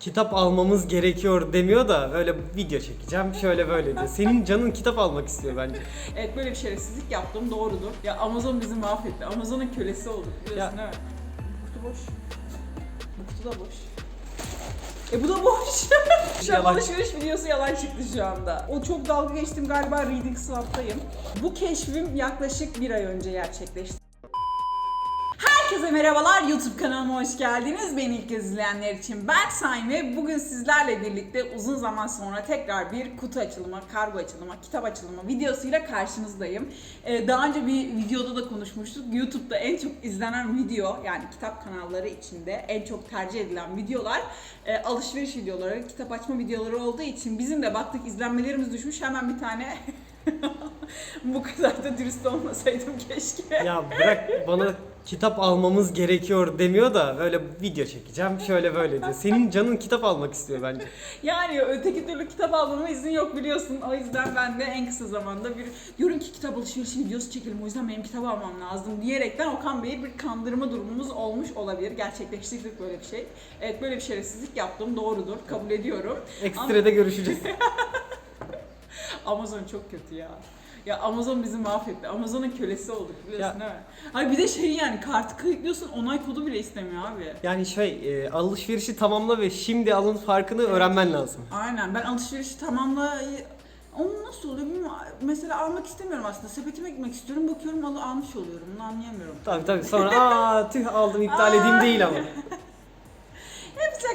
kitap almamız gerekiyor demiyor da öyle video çekeceğim şöyle böyle diyor. Senin canın kitap almak istiyor bence. Evet böyle bir şerefsizlik yaptım doğrudur. Ya Amazon bizi mahvetti. Amazon'un kölesi olduk biliyorsun Ya- değil mi? Bu kutu boş. Bu kutu da boş. E bu da boş. şu an Yalan. alışveriş videosu yalan çıktı şu anda. O çok dalga geçtim galiba Reading Swap'tayım. Bu keşfim yaklaşık bir ay önce gerçekleşti. Herkese merhabalar YouTube kanalıma hoş geldiniz. Beni ilk kez izleyenler için Berk Saim ve bugün sizlerle birlikte uzun zaman sonra tekrar bir kutu açılımı, kargo açılımı, kitap açılımı videosuyla karşınızdayım. Ee, daha önce bir videoda da konuşmuştuk. YouTube'da en çok izlenen video yani kitap kanalları içinde en çok tercih edilen videolar e, alışveriş videoları, kitap açma videoları olduğu için bizim de baktık izlenmelerimiz düşmüş hemen bir tane bu kadar da dürüst olmasaydım keşke. Ya bırak bana kitap almamız gerekiyor demiyor da öyle video çekeceğim şöyle böyle diyor. Senin canın kitap almak istiyor bence. Yani öteki türlü kitap almama izin yok biliyorsun. O yüzden ben de en kısa zamanda bir diyorum ki kitap alışverişi videosu çekelim. O yüzden benim kitap almam lazım diyerekten Okan Bey'e bir kandırma durumumuz olmuş olabilir. Gerçekleştirdik böyle bir şey. Evet böyle bir şerefsizlik yaptım. Doğrudur. Kabul ediyorum. Ekstrede görüşeceğiz. Amazon çok kötü ya. Ya Amazon bizi mahvetti. Amazon'un kölesi olduk biliyorsun Ya- değil mi? Hayır bir de şey yani kartı kayıtlıyorsun onay kodu bile istemiyor abi. Yani şey e, alışverişi tamamla ve şimdi alın farkını öğrenmen lazım. Aynen ben alışverişi tamamla onu nasıl oluyor bilmiyorum. Mesela almak istemiyorum aslında. Sepetime gitmek istiyorum. Bakıyorum al almış oluyorum. Bunu anlayamıyorum. Tabii tabii sonra aa tüh aldım iptal edeyim değil ama.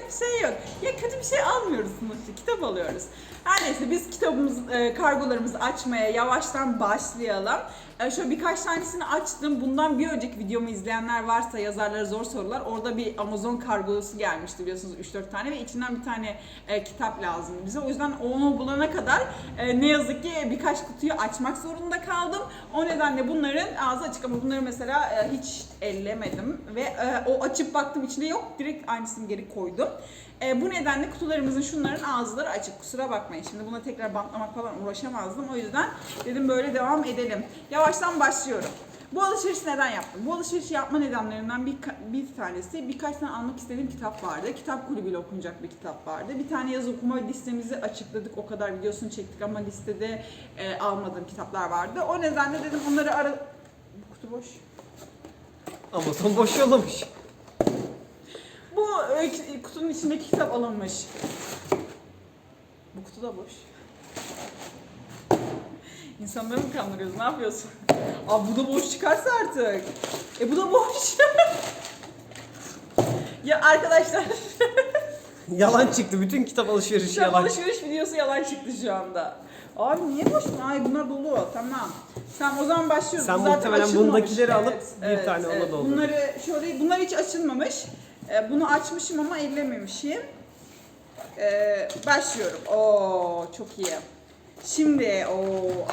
Bir şey yok. Ya kötü bir şey almıyoruz sonuçta. Kitap alıyoruz. Her neyse biz kitabımız, e, kargolarımızı açmaya yavaştan başlayalım. E, şöyle birkaç tanesini açtım. Bundan bir önceki videomu izleyenler varsa yazarlara zor sorular. Orada bir Amazon kargosu gelmişti biliyorsunuz 3-4 tane ve içinden bir tane e, kitap lazım bize. O yüzden onu bulana kadar e, ne yazık ki birkaç kutuyu açmak zorunda kaldım. O nedenle bunların ağzı açık ama bunları mesela e, hiç ellemedim ve e, o açıp baktım içinde yok. Direkt aynısını geri koydum. E, bu nedenle kutularımızın şunların ağızları açık. Kusura bakmayın. Şimdi buna tekrar bantlamak falan uğraşamazdım. O yüzden dedim böyle devam edelim. Yavaştan başlıyorum. Bu alışverişi neden yaptım? Bu alışverişi yapma nedenlerinden bir, bir tanesi birkaç tane almak istediğim kitap vardı. Kitap kulübüyle okunacak bir kitap vardı. Bir tane yaz okuma listemizi açıkladık. O kadar videosunu çektik ama listede e, almadığım kitaplar vardı. O nedenle dedim onları ara... Bu kutu boş. Amazon boş yollamış. Bu e, kutunun içindeki kitap alınmış. Bu kutu da boş. İnsanları mı kandırıyoruz? Ne yapıyorsun? Aa bu da boş çıkarsa artık. E bu da boş. ya arkadaşlar Yalan çıktı bütün kitap alışverişi an yalan. alışveriş videosu yalan çıktı şu anda. Abi niye boş? Ay bunlar dolu. Tamam. Sen o zaman başlıyoruz. Sen muhtemelen açılmamış. bundakileri alıp bir tane ona doldur. Bunları şöyle bunlar hiç açılmamış. Ee, bunu açmışım ama ellememişim. Ee, başlıyorum. Oo çok iyi. Şimdi o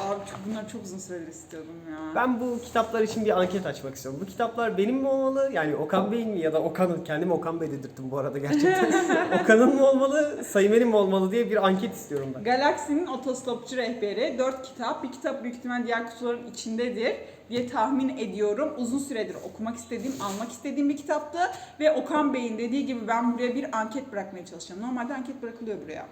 abi çok, bunları çok uzun süredir istiyordum ya. Ben bu kitaplar için bir anket açmak istiyorum. Bu kitaplar benim mi olmalı? Yani Okan Bey'in mi ya da Okan'ın? Kendimi Okan Bey dedirttim bu arada gerçekten. Okan'ın mı olmalı, Sayımer'in mi olmalı diye bir anket istiyorum ben. Galaksinin otostopçu rehberi 4 kitap. Bir kitap büyük ihtimal diğer kutuların içindedir diye tahmin ediyorum. Uzun süredir okumak istediğim, almak istediğim bir kitaptı. Ve Okan Bey'in dediği gibi ben buraya bir anket bırakmaya çalışacağım. Normalde anket bırakılıyor buraya.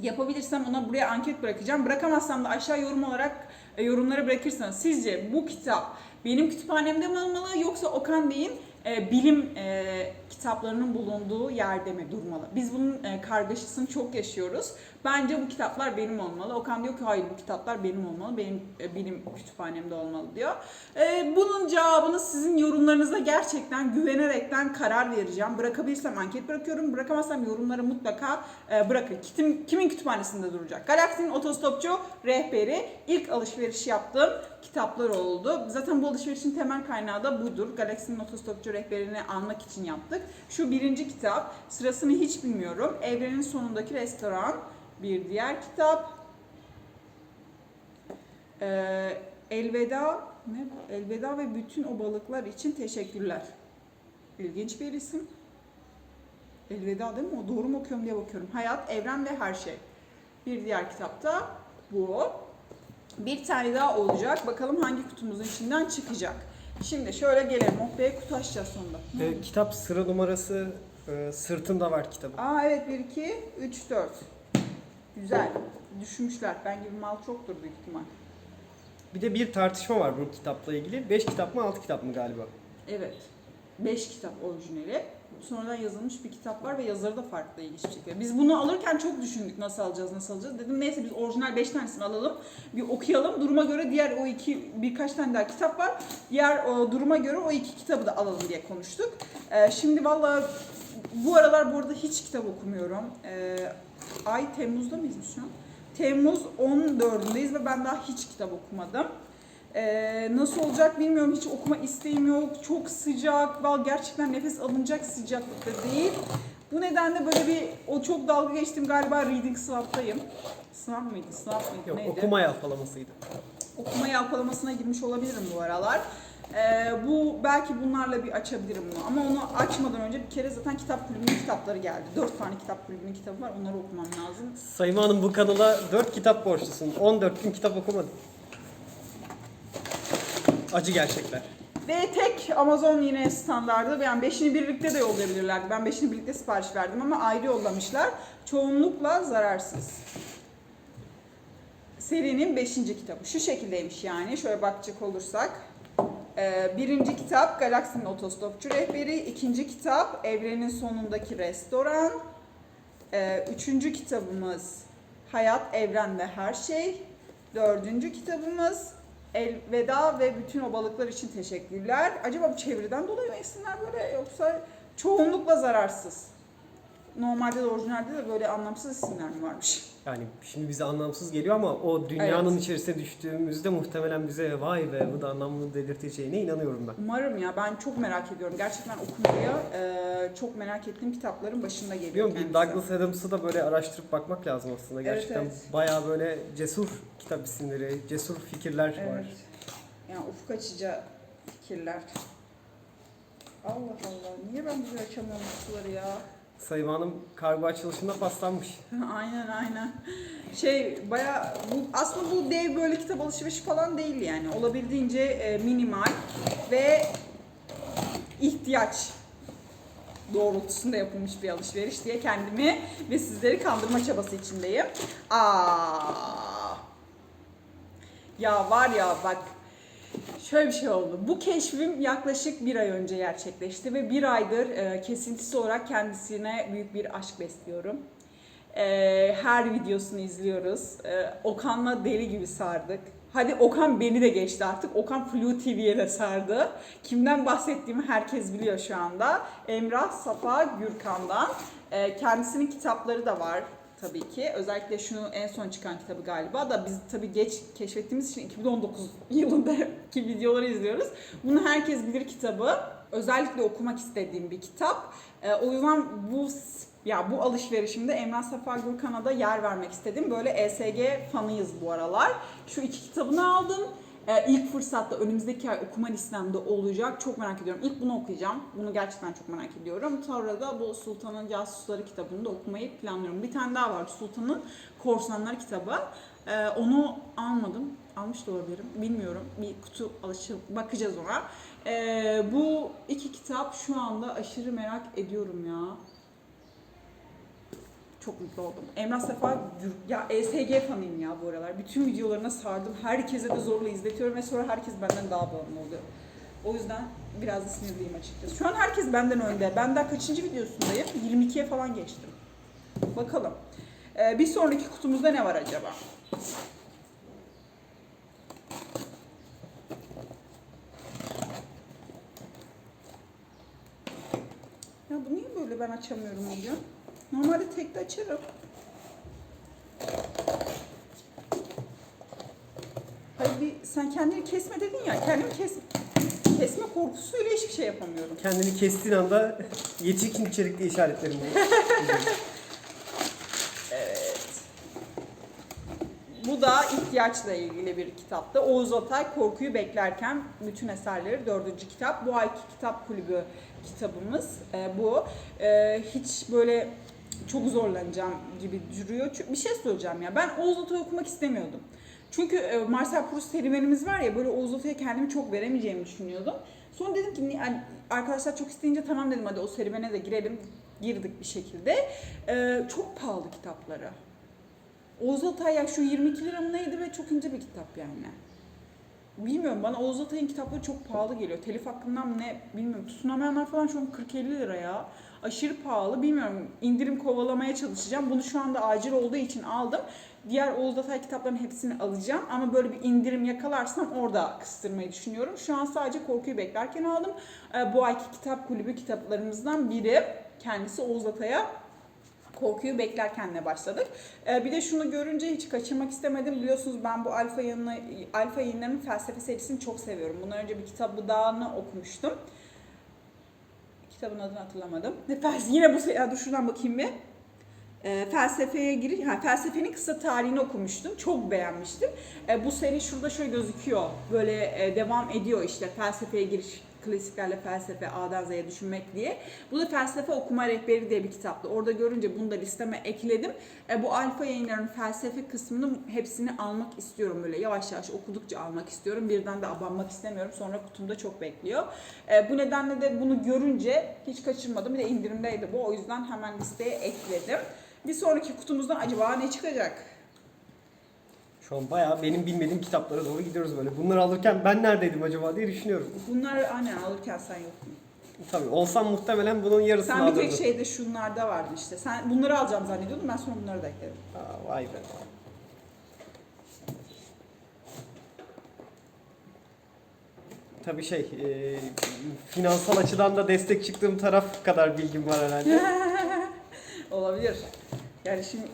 Yapabilirsem ona buraya anket bırakacağım. Bırakamazsam da aşağı yorum olarak e, yorumlara bırakırsanız sizce bu kitap benim kütüphanemde mi olmalı yoksa Okan Bey'in e, bilim e, kitaplarının bulunduğu yerde mi durmalı? Biz bunun e, kargaşasını çok yaşıyoruz. Bence bu kitaplar benim olmalı. Okan diyor ki hayır bu kitaplar benim olmalı. Benim e, bilim kütüphanemde olmalı diyor. E, bunun cevabını sizin yorumlarınıza gerçekten güvenerekten karar vereceğim. Bırakabilirsem anket bırakıyorum. Bırakamazsam yorumlara mutlaka bırakın. Kitim, kimin kütüphanesinde duracak? Galaksinin otostopçu rehberi ilk alışveriş yaptığım kitaplar oldu. Zaten bu alışverişin temel kaynağı da budur. Galaksinin otostopçu rehberini almak için yaptık. Şu birinci kitap. Sırasını hiç bilmiyorum. Evrenin sonundaki restoran. Bir diğer kitap. Ee, elveda ne bu? Elveda ve bütün o balıklar için teşekkürler. İlginç bir isim. Elveda değil mi? O doğru mu okuyorum diye bakıyorum. Hayat, evren ve her şey. Bir diğer kitapta bu. Bir tane daha olacak. Bakalım hangi kutumuzun içinden çıkacak. Şimdi şöyle gelelim. Be kutu açacağız sonunda. Ee, kitap sıra numarası Ee, sırtında var kitabı. Aa evet 1, 2, 3, 4. Güzel. Düşünmüşler. Ben gibi mal çoktur büyük ihtimal. Bir de bir tartışma var bu kitapla ilgili. 5 kitap mı 6 kitap mı galiba? Evet. 5 kitap orijinali. Sonradan yazılmış bir kitap var ve yazarı da farklı ilginç bir şekilde. Biz bunu alırken çok düşündük nasıl alacağız, nasıl alacağız. Dedim neyse biz orijinal 5 tanesini alalım. Bir okuyalım. Duruma göre diğer o iki birkaç tane daha kitap var. Diğer o duruma göre o iki kitabı da alalım diye konuştuk. Ee, şimdi valla bu aralar bu arada hiç kitap okumuyorum. Ee, ay Temmuz'da mıyız şu an? Temmuz 14'ündeyiz ve ben daha hiç kitap okumadım. Ee, nasıl olacak bilmiyorum. Hiç okuma isteğim yok. Çok sıcak. Val gerçekten nefes alınacak sıcaklıkta değil. Bu nedenle böyle bir o çok dalga geçtim galiba reading sınavdayım. Sınav mıydı? Sınav mıydı? Yok Neydi? okuma yalpalamasıydı. okuma yalpalamasına girmiş olabilirim bu aralar. Ee, bu belki bunlarla bir açabilirim bunu ama onu açmadan önce bir kere zaten kitap kulübünün kitapları geldi. Dört tane kitap kulübünün kitabı var onları okumam lazım. Sayın Hanım bu kanala 4 kitap borçlusun. 14 gün kitap okumadın. Acı gerçekler. Ve tek Amazon yine standardı. Yani beşini birlikte de yollayabilirlerdi. Ben beşini birlikte sipariş verdim ama ayrı yollamışlar. Çoğunlukla zararsız. Serinin beşinci kitabı. Şu şekildeymiş yani. Şöyle bakacak olursak. Ee, birinci kitap Galaksinin Otostopçu Rehberi. ikinci kitap Evrenin Sonundaki Restoran. Ee, üçüncü kitabımız Hayat, Evren ve Her Şey. Dördüncü kitabımız Elveda ve bütün o balıklar için teşekkürler. Acaba bu çeviriden dolayı mı isimler böyle yoksa çoğunlukla zararsız? Normalde de orijinalde de böyle anlamsız isimler mi varmış? Yani şimdi bize anlamsız geliyor ama o dünyanın Evet. içerisine düştüğümüzde muhtemelen bize vay be bu da anlamlı dedirteceğine inanıyorum ben. Umarım ya ben çok merak ediyorum. Gerçekten okumayı e, çok merak ettiğim kitapların başında geliyor Biliyorum bir kendisi. Douglas Adams'ı da böyle araştırıp bakmak lazım aslında. Evet, Gerçekten evet. bayağı böyle cesur kitap isimleri, cesur fikirler var. Evet. Yani ufuk açıcı fikirler. Allah Allah niye ben bizi açamıyorum bu suları ya? Sayın Hanım kargo açılışında paslanmış. aynen aynen. Şey baya bu aslında bu dev böyle kitap alışverişi falan değil yani. Olabildiğince e, minimal ve ihtiyaç doğrultusunda yapılmış bir alışveriş diye kendimi ve sizleri kandırma çabası içindeyim. Aa. Ya var ya bak Şöyle bir şey oldu. Bu keşfim yaklaşık bir ay önce gerçekleşti ve bir aydır e, kesintisiz olarak kendisine büyük bir aşk besliyorum. E, her videosunu izliyoruz. E, Okan'la deli gibi sardık. Hadi Okan beni de geçti artık. Okan Flu TV'ye de sardı. Kimden bahsettiğimi herkes biliyor şu anda. Emrah Safa Gürkan'dan. E, kendisinin kitapları da var tabii ki. Özellikle şu en son çıkan kitabı galiba da biz tabii geç keşfettiğimiz için 2019 yılındaki videoları izliyoruz. Bunu herkes bilir kitabı. Özellikle okumak istediğim bir kitap. Ee, o yüzden bu ya bu alışverişimde Emrah Safa Gürkan'a da yer vermek istedim. Böyle ESG fanıyız bu aralar. Şu iki kitabını aldım. Ee, ilk fırsatta önümüzdeki ay okuma listemde olacak. Çok merak ediyorum. İlk bunu okuyacağım. Bunu gerçekten çok merak ediyorum. Sonra da bu Sultan'ın Casusları kitabını da okumayı planlıyorum. Bir tane daha var Sultan'ın Korsanlar kitabı. Ee, onu almadım. Almış da olabilirim. Bilmiyorum. Bir kutu alışı bakacağız ona. Ee, bu iki kitap şu anda aşırı merak ediyorum ya. Çok mutlu oldum. Emrah Sefa, ya ESG fanıyım ya bu aralar. Bütün videolarına sardım. Herkese de zorla izletiyorum ve sonra herkes benden daha bağımlı oluyor. O yüzden biraz da sinirliyim açıkçası. Şu an herkes benden önde. Ben daha kaçıncı videosundayım? 22'ye falan geçtim. Bakalım. Ee, bir sonraki kutumuzda ne var acaba? Ya bu niye böyle ben açamıyorum bugün? Normalde tek de açarım. Hayır bir sen kendini kesme dedin ya. Kendimi kes kesme korkusuyla hiçbir şey yapamıyorum. Kendini kestiğin anda yetişkin içerikli işaretlerim bu. Evet. Bu da ihtiyaçla ilgili bir kitaptı. Oğuz Atay Korkuyu Beklerken bütün eserleri dördüncü kitap. Bu ayki kitap kulübü kitabımız e, bu. E, hiç böyle çok zorlanacağım gibi duruyor. Çünkü bir şey söyleyeceğim ya. Ben Oğuz Atay okumak istemiyordum. Çünkü e, Marcel Proust serüvenimiz var ya böyle Oğuz Atay'a kendimi çok veremeyeceğimi düşünüyordum. Sonra dedim ki ni- yani arkadaşlar çok isteyince tamam dedim hadi o serüvene de girelim. girdik bir şekilde. Ee, çok pahalı kitapları. Oğuz Atay ya şu 22 lira mı neydi ve çok ince bir kitap yani. Bilmiyorum bana Oğuz Atay'ın kitapları çok pahalı geliyor. Telif hakkından ne bilmiyorum. Tutunamayanlar falan şu an 40-50 lira ya. Aşırı pahalı. Bilmiyorum indirim kovalamaya çalışacağım. Bunu şu anda acil olduğu için aldım. Diğer Oğuz Atay kitaplarının hepsini alacağım. Ama böyle bir indirim yakalarsam orada kıstırmayı düşünüyorum. Şu an sadece Korkuyu Beklerken aldım. Ee, bu ayki kitap kulübü kitaplarımızdan biri. Kendisi Oğuz Atay'a Korkuyu beklerkenle başladık. Ee, bir de şunu görünce hiç kaçırmak istemedim. Biliyorsunuz ben bu Alfa yayını, Alfa yayınlarının felsefe serisini çok seviyorum. Bundan önce bir kitabı dağını okumuştum. Kitabın adını hatırlamadım. Ne Yine bu ya dur şuradan bakayım bir. Ee, felsefeye giriş, ha, felsefenin kısa tarihini okumuştum. Çok beğenmiştim. Ee, bu seri şurada şöyle gözüküyor. Böyle e, devam ediyor işte felsefeye giriş, klasiklerle felsefe, A'dan Z'ye düşünmek diye. Bu da felsefe okuma rehberi diye bir kitaptı. Orada görünce bunu da listeme ekledim. E, bu alfa yayınlarının felsefe kısmını hepsini almak istiyorum böyle yavaş yavaş okudukça almak istiyorum. Birden de abanmak istemiyorum. Sonra kutumda çok bekliyor. E, bu nedenle de bunu görünce hiç kaçırmadım. Bir de indirimdeydi bu. O yüzden hemen listeye ekledim. Bir sonraki kutumuzdan acaba ne çıkacak? Şu an bayağı benim bilmediğim kitaplara doğru gidiyoruz böyle. Bunları alırken ben neredeydim acaba diye düşünüyorum. Bunlar aynen alırken sen yoktun. Tabii olsam muhtemelen bunun yarısını Sen bir alırdım. tek şeyde şunlarda vardın işte. Sen bunları alacağım zannediyordum. Ben sonra bunları da ekledim. Aa, vay be. Tabii şey, e, finansal açıdan da destek çıktığım taraf kadar bilgim var herhalde. Olabilir. Yani şimdi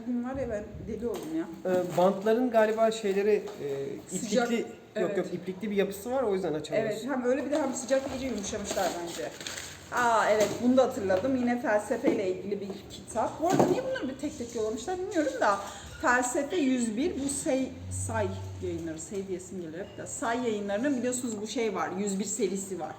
bugün var ya ben deli oldum ya. E, bantların galiba şeyleri e, Sıcak, iplikli, yok evet. yok iplikli bir yapısı var o yüzden açamıyoruz. Evet hem öyle bir de hem sıcak iyice yumuşamışlar bence. Aa evet bunu da hatırladım. Yine felsefeyle ilgili bir kitap. Bu arada niye bunları bir tek tek yollamışlar bilmiyorum da. Felsefe 101 bu say, say yayınları, say diyesim geliyor hep de. Say yayınlarının biliyorsunuz bu şey var, 101 serisi var.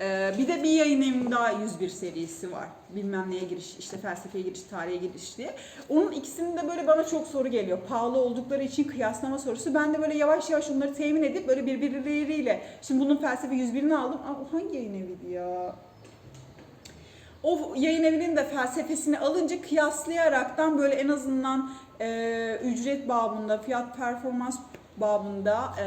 Ee, bir de bir yayın evinin daha 101 serisi var. Bilmem neye giriş, işte felsefeye giriş, tarihe giriş diye. Onun ikisinin de böyle bana çok soru geliyor. Pahalı oldukları için kıyaslama sorusu. Ben de böyle yavaş yavaş onları temin edip böyle birbirleriyle. Şimdi bunun felsefe 101'ini aldım. Aa, o hangi yayın eviydi ya? O yayın evinin de felsefesini alınca kıyaslayaraktan böyle en azından e, ücret babında, fiyat performans babında e,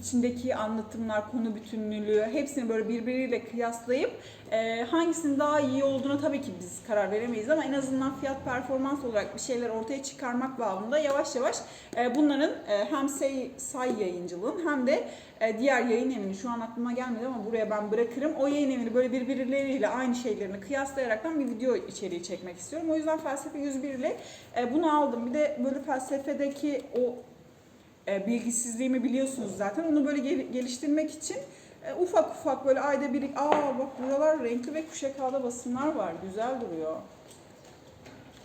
içindeki anlatımlar, konu bütünlüğü hepsini böyle birbiriyle kıyaslayıp e, hangisinin daha iyi olduğuna tabii ki biz karar veremeyiz ama en azından fiyat performans olarak bir şeyler ortaya çıkarmak babında yavaş yavaş e, bunların e, hem say, say yayıncılığın hem de e, diğer yayın evini şu an aklıma gelmedi ama buraya ben bırakırım. O yayın evini böyle birbirleriyle aynı şeylerini kıyaslayaraktan bir video içeriği çekmek istiyorum. O yüzden felsefe 101 ile e, bunu aldım. Bir de böyle felsefedeki o bilgisizliğimi biliyorsunuz zaten. Onu böyle gel- geliştirmek için e, ufak ufak böyle ayda bir aa bak buralar renkli ve kuşak ağda basımlar var. Güzel duruyor.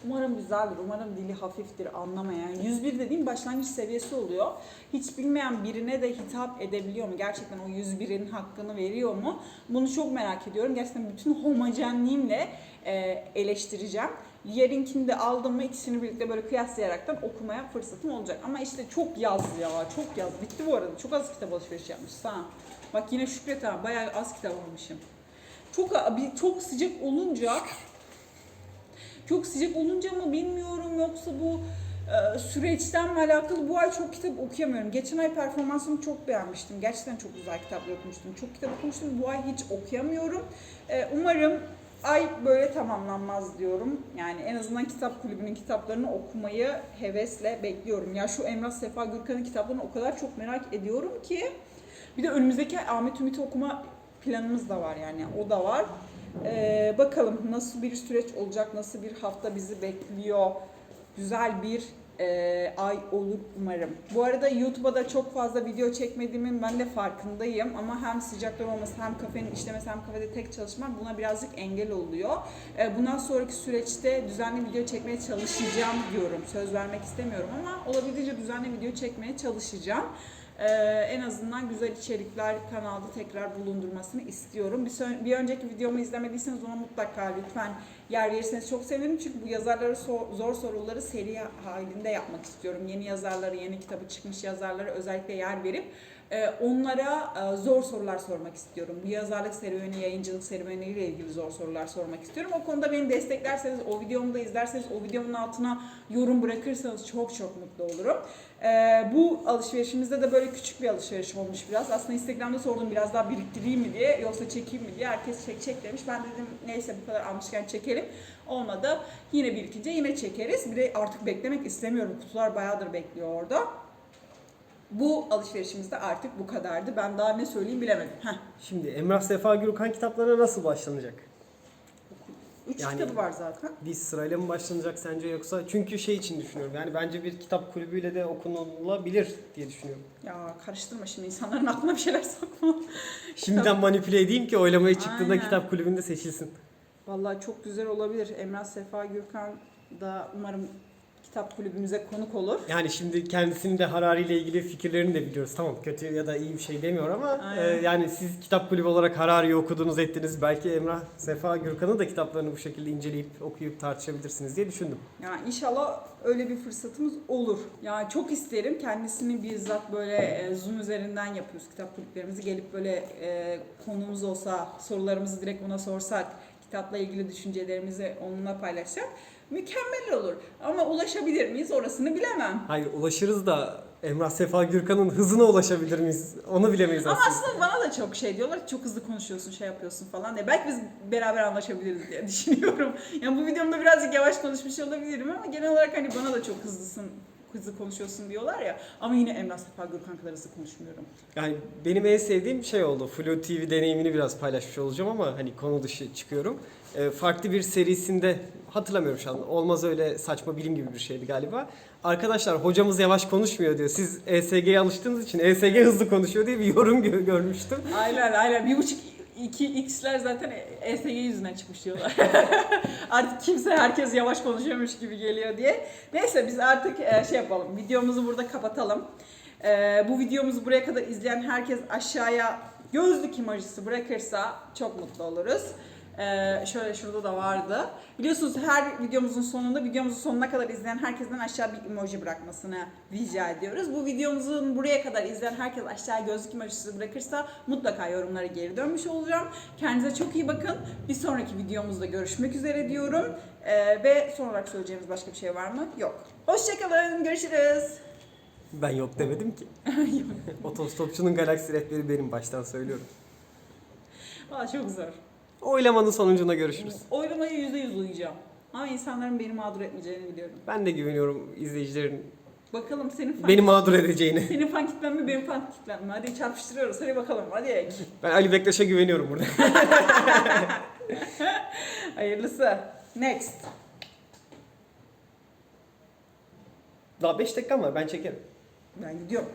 Umarım güzeldir. Umarım dili hafiftir anlamayan. 101 dediğim başlangıç seviyesi oluyor. Hiç bilmeyen birine de hitap edebiliyor mu? Gerçekten o 101'in hakkını veriyor mu? Bunu çok merak ediyorum. Gerçekten bütün homojenliğimle e, eleştireceğim. Yerinkini de aldım mı ikisini birlikte böyle kıyaslayaraktan okumaya fırsatım olacak. Ama işte çok yaz ya, çok yaz. Bitti bu arada. Çok az kitap alışveriş yapmışız ha. Bak yine Şükret ha, bayağı az kitap almışım. Çok bir çok sıcak olunca çok sıcak olunca mı bilmiyorum yoksa bu e, süreçten mi alakalı bu ay çok kitap okuyamıyorum. Geçen ay performansımı çok beğenmiştim. Gerçekten çok güzel kitaplar okumuştum. Çok kitap okumuştum. Bu ay hiç okuyamıyorum. E, umarım ay böyle tamamlanmaz diyorum. Yani en azından kitap kulübünün kitaplarını okumayı hevesle bekliyorum. Ya şu Emrah Sefa Gürkan'ın kitaplarını o kadar çok merak ediyorum ki. Bir de önümüzdeki Ahmet Ümit'i okuma planımız da var yani. O da var. Ee, bakalım nasıl bir süreç olacak, nasıl bir hafta bizi bekliyor. Güzel bir e, ay olur umarım. Bu arada YouTube'a da çok fazla video çekmediğimin ben de farkındayım. Ama hem sıcaklar olması hem kafenin işlemesi hem kafede tek çalışmak buna birazcık engel oluyor. Ee, bundan sonraki süreçte düzenli video çekmeye çalışacağım diyorum. Söz vermek istemiyorum ama olabildiğince düzenli video çekmeye çalışacağım. Ee, en azından güzel içerikler kanalda tekrar bulundurmasını istiyorum. Bir, bir önceki videomu izlemediyseniz ona mutlaka lütfen yer verirseniz çok sevinirim. Çünkü bu yazarlara sor- zor soruları seri halinde yapmak istiyorum. Yeni yazarlara, yeni kitabı çıkmış yazarlara özellikle yer verip Ee, onlara e, zor sorular sormak istiyorum. Bu yazarlık serüveni, yayıncılık serüveniyle ilgili zor sorular sormak istiyorum. O konuda beni desteklerseniz, o videomu da izlerseniz, o videomun altına yorum bırakırsanız çok çok mutlu olurum. Ee, bu alışverişimizde de böyle küçük bir alışveriş olmuş biraz. Aslında Instagram'da sordum biraz daha biriktireyim mi diye yoksa çekeyim mi diye. Herkes çekecek demiş. Ben dedim neyse bu kadar almışken çekelim. Olmadı. Yine birikince yine çekeriz. Bir de artık beklemek istemiyorum. Kutular bayağıdır bekliyor orada. Bu alışverişimizde artık bu kadardı. Ben daha ne söyleyeyim bilemedim. Heh. Şimdi Emrah Sefa Gürkan kitaplarına nasıl başlanacak? Üç Yani- kitabı var zaten. Bir sırayla mı başlanacak sence yoksa? Çünkü şey için düşünüyorum. Yani bence bir kitap kulübüyle de okunulabilir diye düşünüyorum. Ya karıştırma şimdi insanların aklına bir şeyler sokma. Şimdiden manipüle edeyim ki oylamaya çıktığında Aynen. kitap kulübünde seçilsin. Vallahi çok güzel olabilir. Emrah Sefa Gürkan da umarım kitap kulübümüze konuk olur. Yani şimdi kendisinin de Harari ile ilgili fikirlerini de biliyoruz. Tamam kötü ya da iyi bir şey demiyor ama e, yani siz kitap kulübü olarak Harari'yi okudunuz ettiniz. Belki Emrah Sefa Gürkan'ın da kitaplarını bu şekilde inceleyip okuyup tartışabilirsiniz diye düşündüm. Yani inşallah öyle bir fırsatımız olur. Yani çok isterim kendisini bizzat böyle e, Zoom üzerinden yapıyoruz kitap kulüplerimizi. Gelip böyle e, konumuz olsa sorularımızı direkt ona sorsak, kitapla ilgili düşüncelerimizi onunla paylaşsak mükemmel olur. Ama ulaşabilir miyiz orasını bilemem. Hayır ulaşırız da Emrah Sefa Gürkan'ın hızına ulaşabilir miyiz? Onu bilemeyiz Ama aslında. aslında bana da çok şey diyorlar çok hızlı konuşuyorsun, şey yapıyorsun falan diye. Belki biz beraber anlaşabiliriz diye düşünüyorum. Yani bu videomda birazcık yavaş konuşmuş olabilirim ama genel olarak hani bana da çok hızlısın, hızlı konuşuyorsun diyorlar ya. Ama yine Emrah Sefa Gürkan kadar hızlı konuşmuyorum. Yani benim en sevdiğim şey oldu. Flu TV deneyimini biraz paylaşmış olacağım ama hani konu dışı çıkıyorum. Ee, farklı bir serisinde hatırlamıyorum şu an. Olmaz öyle saçma bilim gibi bir şeydi galiba. Arkadaşlar hocamız yavaş konuşmuyor diyor. Siz ESG'ye alıştığınız için ESG hızlı konuşuyor diye bir yorum gö- görmüştüm. Aynen aynen. Bir buçuk iki x'ler zaten ESG yüzünden çıkmış diyorlar. artık kimse herkes yavaş konuşuyormuş gibi geliyor diye. Neyse biz artık e, şey yapalım. Videomuzu burada kapatalım. E, bu videomuzu buraya kadar izleyen herkes aşağıya gözlük emojisi bırakırsa çok mutlu oluruz. Ee, şöyle şurada da vardı. Biliyorsunuz her videomuzun sonunda videomuzun sonuna kadar izleyen herkesten aşağı bir emoji bırakmasını rica ediyoruz. Bu videomuzun buraya kadar izleyen herkes aşağı gözlük emojisi bırakırsa mutlaka yorumlara geri dönmüş olacağım. Kendinize çok iyi bakın. Bir sonraki videomuzda görüşmek üzere diyorum. Ee, ve son olarak söyleyeceğimiz başka bir şey var mı? Yok. Hoşçakalın. Görüşürüz. Ben yok demedim ki. Otostopçunun galaksi rehberi benim baştan söylüyorum. Valla çok zor. Oylamanın sonucunda görüşürüz. Oylamayı yüzde yüz uyuyacağım. Ama insanların beni mağdur etmeyeceğini biliyorum. Ben de güveniyorum izleyicilerin Bakalım senin fan, beni mağdur edeceğini. senin fan kitlen mi benim fan kitlen mi? Hadi çarpıştırıyoruz. Hadi bakalım. Hadi. Ben Ali Bektaş'a güveniyorum burada. Hayırlısı. Next. Daha 5 dakika var ben çekerim. Ben gidiyorum.